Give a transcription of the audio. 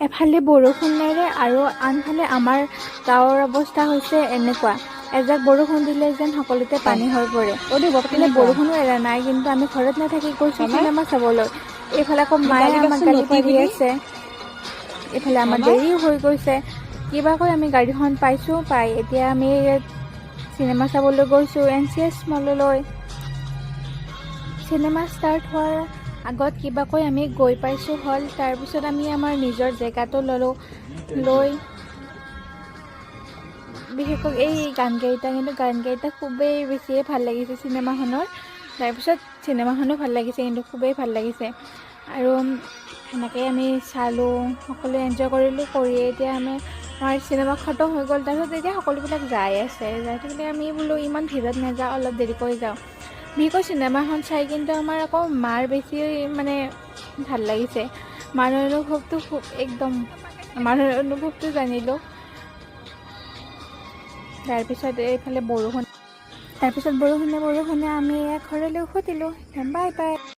এফালে বৰষুণেৰে আৰু আনফালে আমাৰ গাঁৱৰ অৱস্থা হৈছে এনেকুৱা। এজাক বৰষুণ দিলে যেন সকলোতে পানী হৈ পৰে। এইফালে বৰষুণো এৰা নাই কিন্তু আমি ঘৰত নাথাকি গৈছো চিনেমা চাবলৈ। এইফালে আকৌ মায়ে আমাক গালি পাৰি আছে। এইফালে আমাৰ দেৰিও হৈ গৈছে। কিবাকৈ আমি গাড়ীখন পাইছোঁ পাই এতিয়া আমি চিনেমা চাবলৈ গৈছোঁ এন চি এছ মললৈ। চিনেমা ষ্টাৰ্ট হোৱাৰ আগত কিবাকৈ আমি গৈ পাইছোঁ হ'ল তাৰপিছত আমি আমাৰ নিজৰ জেগাটো ল'লোঁ লৈ বিশেষকৈ এই গানকেইটা কিন্তু গানকেইটা খুবেই বেছিয়ে ভাল লাগিছে চিনেমাখনৰ। তাৰপিছত চিনেমাখনো ভাল লাগিছে কিন্তু খুবেই ভাল লাগিছে। আৰু সেনেকৈ আমি চালোঁ সকলোৱে এনজয় কৰিলোঁ কৰিয়ে এতিয়া আমি আমাৰ চিনেমা খতম হৈ গ'ল। তাৰপিছত এতিয়া সকলোবিলাক যাই আছে। যাই থাকিলে আমি বোলো ইমান ভিৰত নাযাওঁ অলপ দেৰিকৈ যাওঁ। বিশেষকৈ চিনেমাখন চাই কিন্তু আমাৰ আকৌ মাৰ বেছি মানে ভাল লাগিছে। মাৰ অনুভৱটো খুব একদম মাৰ অনুভৱটো জানিলোঁ। তাৰপিছত এইফালে বৰষুণ তাৰপিছত বৰষুণে বৰষুণে আমি ঘৰলৈ উভতিলোঁ। Bye bye.